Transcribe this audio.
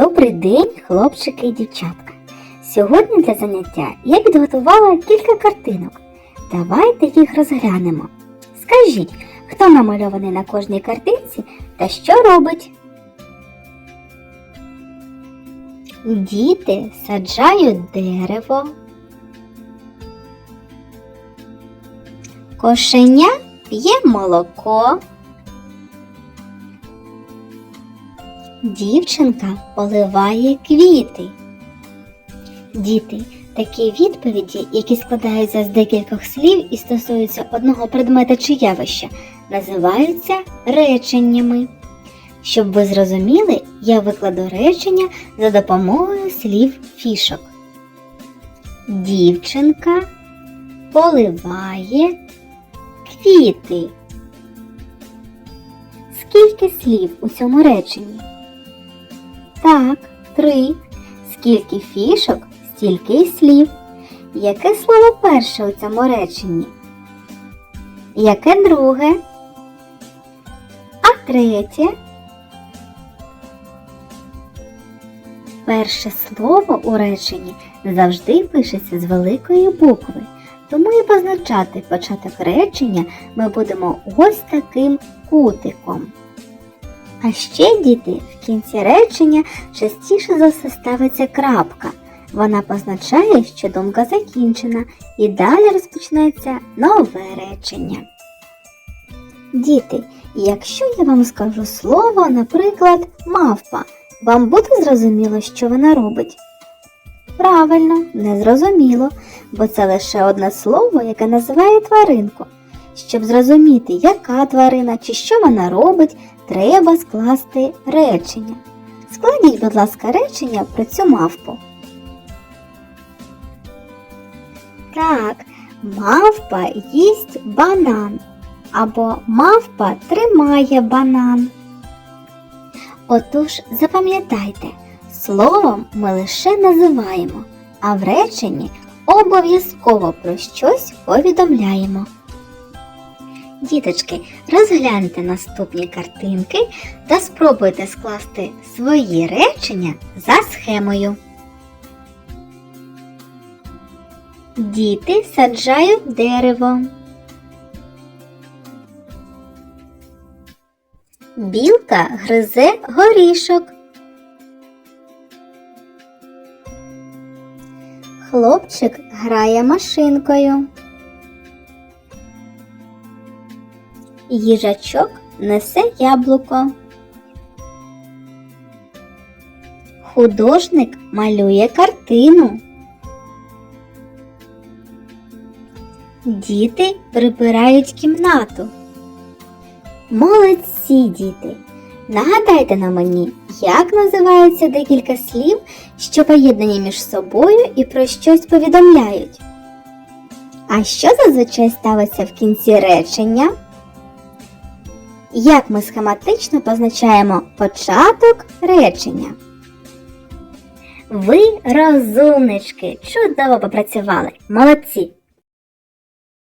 Добрий день, хлопчики і дівчатка. Сьогодні для заняття я підготувала кілька картинок. Давайте їх розглянемо. Скажіть, хто намальований на кожній картинці та що робить? Діти саджають дерево. Кошеня п'є молоко. Дівчинка поливає квіти. Діти, такі відповіді, які складаються з декількох слів і стосуються одного предмета чи явища, називаються реченнями. Щоб ви зрозуміли, я викладу речення за допомогою слів фішок. Дівчинка поливає квіти. Скільки слів у цьому реченні? Так, три. Скільки фішок, стільки й слів. Яке слово перше у цьому реченні? Яке друге? А третє? Перше слово у реченні завжди пишеться з великої букви, тому і позначати початок речення ми будемо ось таким кутиком. А ще, діти, в кінці речення частіше за все ставиться крапка. Вона позначає, що думка закінчена, і далі розпочнеться нове речення. Діти, якщо я вам скажу слово, наприклад, мавпа, вам буде зрозуміло, що вона робить? Правильно, не зрозуміло, бо це лише одне слово, яке називає тваринку. Щоб зрозуміти, яка тварина чи що вона робить, треба скласти речення. Складіть, будь ласка, речення про цю мавпу. Так, мавпа їсть банан. Або мавпа тримає банан. Отож, запам'ятайте, словом ми лише називаємо, а в реченні обов'язково про щось повідомляємо. Діточки, розгляньте наступні картинки та спробуйте скласти свої речення за схемою. Діти саджають дерево. Білка гризе горішок. Хлопчик грає машинкою. Їжачок несе яблуко. Художник малює картину. Діти прибирають кімнату. Молодці, діти! Нагадайте на мені, як називаються декілька слів, що поєднані між собою і про щось повідомляють. А що зазвичай ставиться в кінці речення? Як ми схематично позначаємо початок речення? Ви розумнички, чудово попрацювали. Молодці!